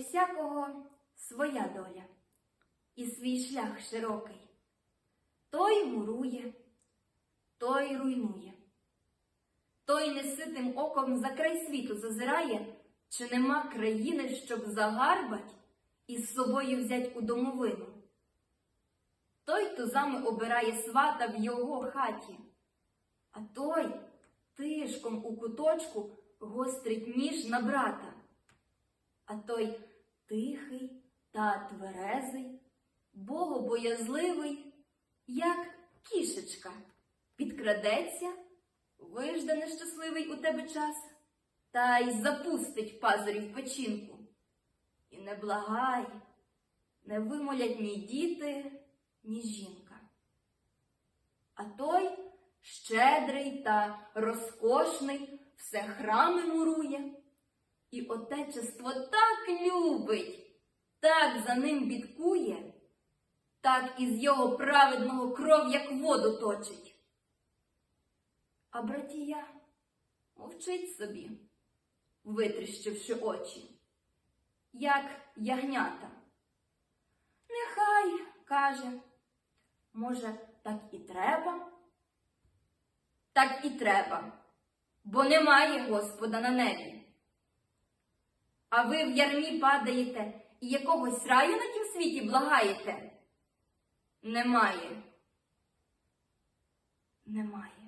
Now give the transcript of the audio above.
всякого своя доля і свій шлях широкий. Той мурує, той руйнує. Той неситим оком за край світу зазирає, чи нема країни, щоб загарбать і з собою взять у домовину. Той тузами обирає свата в його хаті, а той тишком у куточку гострить ніж на брата. А той тихий та тверезий, богобоязливий, як кішечка, підкрадеться, вижде нещасливий у тебе час, та й запустить пазурів печінку. І не благай, не вимолять ні діти, ні жінка. А той щедрий та розкошний, все храми мурує, і отечество так любить, так за ним бідкує, так із його праведного кров, як воду точить. А братія мовчить собі, витріщивши очі, як ягнята. Нехай, каже, може, так і треба? Так і треба, бо немає Господа на небі. А ви в ярмі падаєте і якогось раю на тім світі благаєте? Немає. Немає.